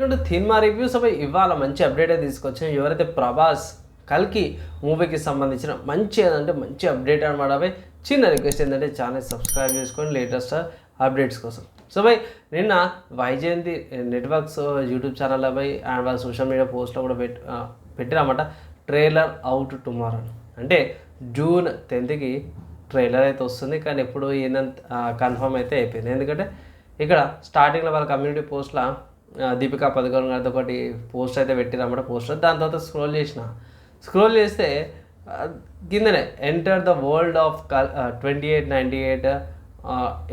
రెండు cinema reviews అవి ఇవాళ మంచి అప్డేట్ తీసుకొచ్చిన ఎవరైతే ప్రభాస్ కల్కి మూవీకి సంబంధించిన మంచి ఏదంటే మంచి అప్డేట్ అనమాట అవి చిన్న రిక్వెస్ట్ ఏంటంటే ఛానల్ సబ్స్క్రైబ్ చేసుకొని లేటెస్ట్ అప్డేట్స్ కోసం. సో బై నిన్న వైజయంతి నెట్వర్క్స్ యూట్యూబ్ ఛానల్లో బై అండ్ వాళ్ళ సోషల్ మీడియా పోస్ట్లో కూడా పెట్టి పెట్టినమాట ట్రైలర్ అవుట్ టుమారో అంటే జూన్ టెన్త్కి ట్రైలర్ అయితే వస్తుంది కానీ ఎప్పుడు ఏందంత కన్ఫర్మ్ అయితే అయిపోయింది. ఎందుకంటే ఇక్కడ స్టార్టింగ్లో వాళ్ళ కమ్యూనిటీ పోస్ట్లో దీపికా పదకొండు గారితో ఒకటి పోస్ట్ అయితే పెట్టిరన్నమాట పోస్టర్. దాని తర్వాత స్క్రోల్ చేసిన. స్క్రోల్ చేస్తే కిందనే enter the world of twenty eight ninety eight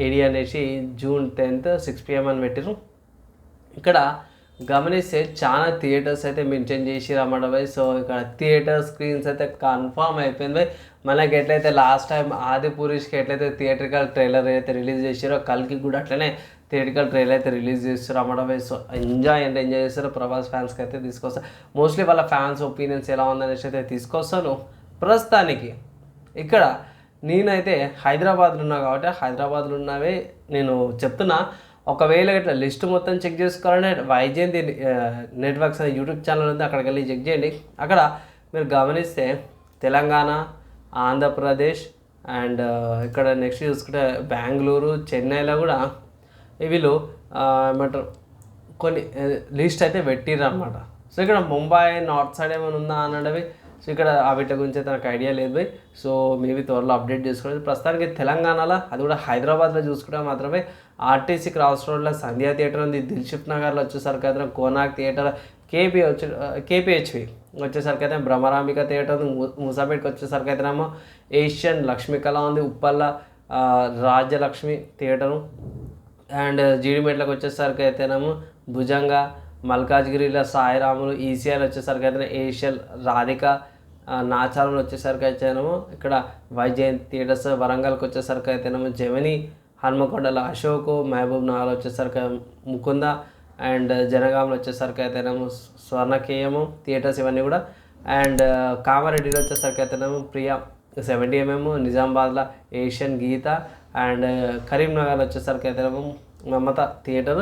AD అనేసి జూన్ టెన్త్ సిక్స్ పిఎం అని పెట్టిరు ఇక్కడ గమనిస్తే చాలా థియేటర్స్ అయితే మెన్షన్ చేసి రమ్మడం బై సో ఇక్కడ థియేటర్ స్క్రీన్స్ అయితే కన్ఫామ్ అయిపోయింది బై మనకి ఎట్లయితే లాస్ట్ టైం ఆదిపురుష్కి ఎట్లయితే థియేటర్కల్ ట్రైలర్ అయితే రిలీజ్ చేసారో కల్కి కూడా అట్లనే థియేట్రికల్ ట్రైలర్ అయితే రిలీజ్ చేస్తారు అమ్మడం బై సో ఎంజాయ్ అంటే ఎంజాయ్ చేస్తారు ప్రభాస్ ఫ్యాన్స్కి అయితే తీసుకొస్తారు మోస్ట్లీ వాళ్ళ ఫ్యాన్స్ ఒపీనియన్స్ ఎలా ఉందనేసి అయితే తీసుకొస్తాను. ప్రస్తుతానికి ఇక్కడ నేనైతే హైదరాబాద్లో ఉన్నా కాబట్టి హైదరాబాద్లో ఉన్నవే నేను చెప్తున్నా. ఒకవేళ ఇట్లా లిస్ట్ మొత్తం చెక్ చేసుకోవాలంటే వైజయంతి నెట్వర్క్స్ అనే యూట్యూబ్ ఛానల్ ఉంది అక్కడికి వెళ్ళి చెక్ చేయండి. అక్కడ మీరు గమనిస్తే తెలంగాణ ఆంధ్రప్రదేశ్ అండ్ ఇక్కడ నెక్స్ట్ చూసుకుంటే బెంగళూరు చెన్నైలో కూడా వీళ్ళు ఏమంటారు కొన్ని లిస్ట్ అయితే పెట్టిర్రు అనమాట సో ఇక్కడ ముంబై నార్త్ సైడ్ ఏమైనా ఉందా అన్నవి సో ఇక్కడ ఆ వీటి గురించి అయితే నాకు ఐడియా లేదు భయ్. సో మేబీ త్వరలో అప్డేట్ చేసుకోలేదు ప్రస్తుతానికి తెలంగాణలో అది కూడా హైదరాబాద్లో చూసుకుంటే మాత్రమే ఆర్టీసీ క్రాస్ రోడ్లో సంధ్యా థియేటర్ ఉంది. దిల్షుక్ నగర్లో వచ్చేసరికి అయితే కోనాక్ థియేటర్ కేపీ వచ్చి కేపీహెచ్వి వచ్చేసరికి అయితే భ్రమరాంబిక థియేటర్ ఉంది. మూసాపేటకి వచ్చేసరికి అయితేనేమో ఏషియన్ లక్ష్మీకళ ఉంది. ఉప్పల్ల రాజ్యలక్ష్మి థియేటరు. అండ్ జీడిమెట్లకు వచ్చేసరికి అయితేనేమో భుజంగ మల్కాజ్గిరిలో సాయిరాములు ఈసీఆర్ వచ్చేసరికి అయితే ఏషియల్ రాధిక నాచారం వచ్చేసరికి అయితేనేమో ఇక్కడ వైజయంత్ థియేటర్స్ వరంగల్కి వచ్చేసరికి అయితేనేమో జమిని హన్మకొండల అశోక్ మహబూబ్ నగర్ వచ్చేసరికి ముకుంద అండ్ జనగామలో వచ్చేసరికి అయితేనేమో స్వర్ణకేయము థియేటర్స్ ఇవన్నీ కూడా. అండ్ కామారెడ్డిలో వచ్చేసరికి అయితేనేమో ప్రియా సెవెంటీ ఎంఎం నిజామాబాద్లో ఏషియన్ గీత అండ్ కరీంనగర్లో వచ్చేసరికి అయితేనేమో Mamatha theatre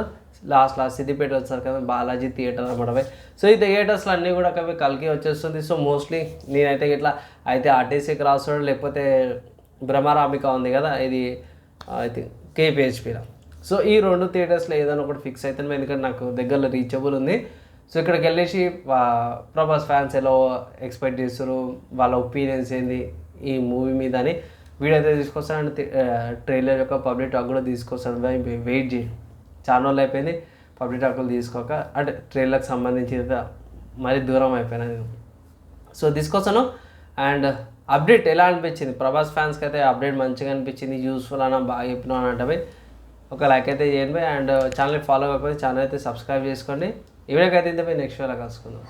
last last Siddipet వచ్చారు కదా బాలాజీ థియేటర్ అనమాట సో ఈ థియేటర్స్లో అన్నీ కూడా కవి కలికి వచ్చేస్తుంది. సో మోస్ట్లీ నేనైతే ఇట్లా అయితే ఆర్టీసీ క్రాస్ రోడ్ లేకపోతే భ్రమరాంబిక ఉంది కదా ఇది ఐ థింక్ కేపిహెచ్పిలో. సో ఈ రెండు థియేటర్స్లో ఏదైనా ఒకటి ఫిక్స్ అయితే ఎందుకంటే నాకు దగ్గరలో రీచబుల్ ఉంది. సో ఇక్కడికి వెళ్ళేసి ప్రభాస్ ఫ్యాన్స్ ఎలా ఎక్స్పెక్ట్ చేస్తారు వాళ్ళ ఒపీనియన్స్ ఏంది ఈ మూవీ మీద అని వీడియో అయితే తీసుకొస్తాను అండ్ ట్రైలర్ యొక్క పబ్లిక్ టాక్ కూడా తీసుకొస్తాను వెయిట్ చేయండి చాలా రోజులు అయిపోయింది పబ్లిక్ టాకులు తీసుకోక అంటే ట్రైలర్కి సంబంధించి మరీ దూరం అయిపోయినా నేను. సో తీసుకొస్తాను అండ్ అప్డేట్ ఎలా అనిపించింది? ప్రభాస్ ఫ్యాన్స్కి అయితే అప్డేట్ మంచిగా అనిపించింది యూస్ఫుల్ అన్న బాగా చెప్పినాను అంటే ఒక లైక్ అయితే చేయండి అండ్ ఛానల్ ఫాలో అయిపోయి ఛానల్ అయితే సబ్స్క్రైబ్ చేసుకోండి. ఇవిడకైతే అయితే ఇంత నెక్స్ట్ వీడియోలో కలుసుకుందాం.